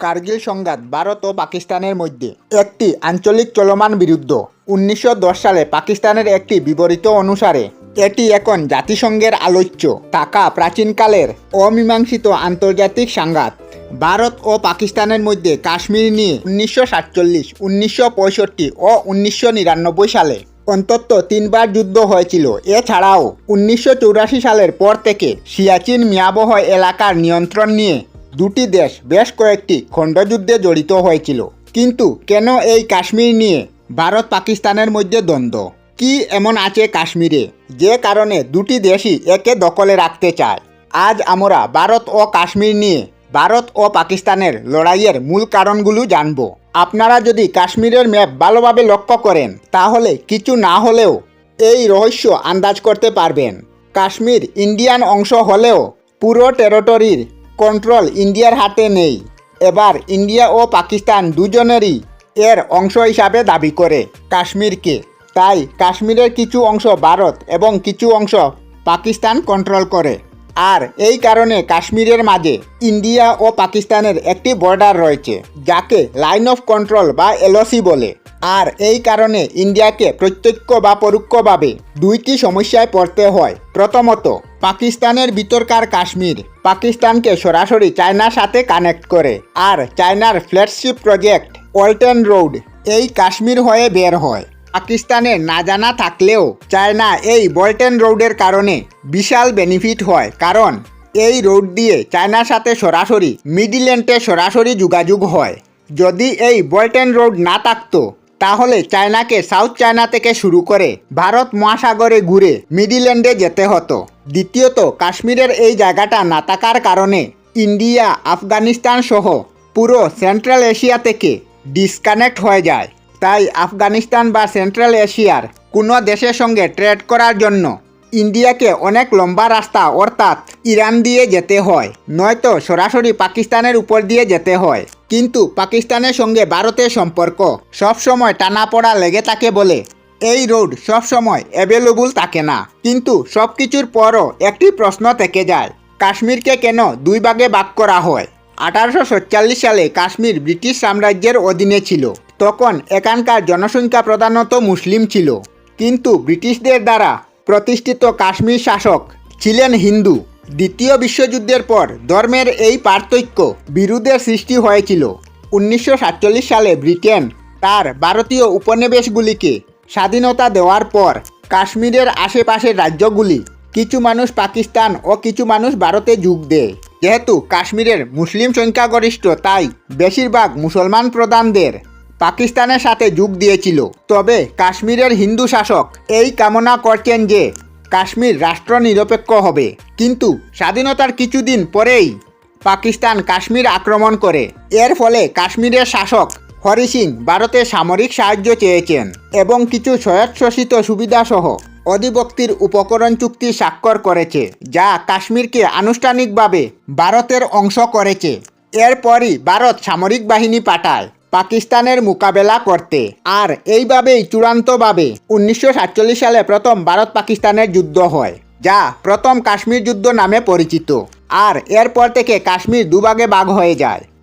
কার্গিল সংঘাত ভারত ও পাকিস্তানের মধ্যে একটি আঞ্চলিক চলমান বিরুদ্ধ। উনিশশো দশ সালে পাকিস্তানের একটি বিবরিত অনুসারে, এটি এখন জাতিসংঘের আলোচ্য থাকা প্রাচীনকালের অমীমাংসিত আন্তর্জাতিক সংঘাত। ভারত ও পাকিস্তানের মধ্যে কাশ্মীর নিয়ে উনিশশো সাতচল্লিশ, উনিশশো পঁয়ষট্টি ও উনিশশো নিরানব্বই সালে অন্তত তিনবার যুদ্ধ হয়েছিল। এছাড়াও উনিশশো চৌরাশি সালের পর থেকে সিয়াচিন মিয়াবহ এলাকার নিয়ন্ত্রণ নিয়ে দুটি দেশ বেশ কয়েকটি খণ্ডযুদ্ধে জড়িত হয়েছিল। কিন্তু কেন এই কাশ্মীর নিয়ে ভারত পাকিস্তানের মধ্যে দ্বন্দ্ব? কি এমন আছে কাশ্মীরে যে কারণে দুটি দেশই একে দখলে রাখতে চায়? আজ আমরা ভারত ও কাশ্মীর নিয়ে ভারত ও পাকিস্তানের লড়াইয়ের মূল কারণগুলো জানব। আপনারা যদি কাশ্মীরের ম্যাপ ভালোভাবে লক্ষ্য করেন, তাহলে কিছু না হলেও এই রহস্য আন্দাজ করতে পারবেন। কাশ্মীর ইন্ডিয়ান অংশ হলেও পুরো টেরিটরির কন্ট্রোল ইন্ডিয়ার হাতে নেই। এবার ইন্ডিয়া ও পাকিস্তান দুজনেরই এর অংশ হিসাবে দাবি করে কাশ্মীরকে। তাই কাশ্মীরের কিছু অংশ ভারত এবং কিছু অংশ পাকিস্তান কন্ট্রোল করে। আর এই কারণে কাশ্মীরের মাঝে ইন্ডিয়া ও পাকিস্তানের একটি বর্ডার রয়েছে, যাকে লাইন অফ কন্ট্রোল বা এলওসি বলে। আর এই কারণে ইন্ডিয়াকে প্রত্যক্ষ বা পরোক্ষভাবে দুইটি সমস্যায় পড়তে হয়। প্রথমত, পাকিস্তানের ভিতরকার কাশ্মীর। পাকিস্তানকে সরাসরি চায়নার সাথে কানেক্ট করে আর চায়নার ফ্ল্যাটশিপ প্রজেক্ট ওয়াল্টন রোড, এই কাশ্মীর হয়ে বের হয়। পাকিস্তানে না জানা থাকলেও চায়না এই বল্টেন রোডের কারণে বিশাল বেনিফিট হয়, কারণ এই রোড দিয়ে চায়নার সাথে সরাসরি মিডিল্যান্ডে সরাসরি যোগাযোগ হয়। যদি এই বল্টেন রোড না থাকতো, তাহলে চায়নাকে সাউথ চায়না থেকে শুরু করে ভারত মহাসাগরে ঘুরে মিডিল্যান্ডে যেতে হতো। দ্বিতীয়ত, কাশ্মীরের এই জায়গাটা না থাকার কারণে ইন্ডিয়া, আফগানিস্তান সহ পুরো সেন্ট্রাল এশিয়া থেকে ডিসকানেক্ট হয়ে যায়। তাই আফগানিস্তান বা সেন্ট্রাল এশিয়ার কোনো দেশের সঙ্গে ট্রেড করার জন্য ইন্ডিয়াকে অনেক লম্বা রাস্তা অর্থাৎ ইরান দিয়ে যেতে হয়, নয়তো সরাসরি পাকিস্তানের উপর দিয়ে যেতে হয়। কিন্তু পাকিস্তানের সঙ্গে ভারতের সম্পর্ক সবসময় টানাপোড়া লেগে থাকে বলে এই রোড সবসময় অ্যাভেলেবল থাকে না। কিন্তু সব কিছুর পরও একটি প্রশ্ন থেকে যায়, কাশ্মীরকে কেন দুই ভাগে ভাগ করা হয়? আঠারোশো সাতচল্লিশ সালে কাশ্মীর ব্রিটিশ সাম্রাজ্যের অধীনে ছিল, তখন এখানকার জনসংখ্যা প্রধানত মুসলিম ছিল। কিন্তু ব্রিটিশদের দ্বারা প্রতিষ্ঠিত কাশ্মীর শাসক ছিলেন হিন্দু। দ্বিতীয় বিশ্বযুদ্ধের পর ধর্মের এই পার্থক্য বিরোধের সৃষ্টি হয়েছিল। উনিশশো সাতচল্লিশ সালে ব্রিটেন তার ভারতীয় উপনিবেশগুলিকে স্বাধীনতা দেওয়ার পর কাশ্মীরের আশেপাশের রাজ্যগুলি কিছু মানুষ পাকিস্তান ও কিছু মানুষ ভারতে যোগ দেয়। যেহেতু কাশ্মীরের মুসলিম সংখ্যাগরিষ্ঠ, তাই বেশিরভাগ মুসলমান প্রধানদের পাকিস্তানের সাথে যোগ দিয়েছিল। তবে কাশ্মীরের হিন্দু শাসক এই কামনা করছেন যে কাশ্মীর রাষ্ট্র নিরপেক্ষ হবে। কিন্তু স্বাধীনতার কিছুদিন পরেই পাকিস্তান কাশ্মীর আক্রমণ করে। এর ফলে কাশ্মীরের শাসক হরি সিং ভারতে সামরিক সাহায্য চেয়েছেন এবং কিছু স্বয়ত্তশাসিত সুবিধাসহ অধিবক্তির উপকরণ চুক্তি স্বাক্ষর করেছে, যা কাশ্মীরকে আনুষ্ঠানিকভাবে ভারতের অংশ করেছে। এরপরই ভারত সামরিক বাহিনী পাঠায় পাকিস্তানের মোকাবেলা করতে আর এইভাবেই চূড়ান্তভাবে উনিশশো সাতচল্লিশ সালে প্রথম ভারত পাকিস্তানের যুদ্ধ হয়, যা প্রথম কাশ্মীর যুদ্ধ নামে পরিচিত। আর এরপর থেকে কাশ্মীর দুভাগে ভাগ হয়ে যায়।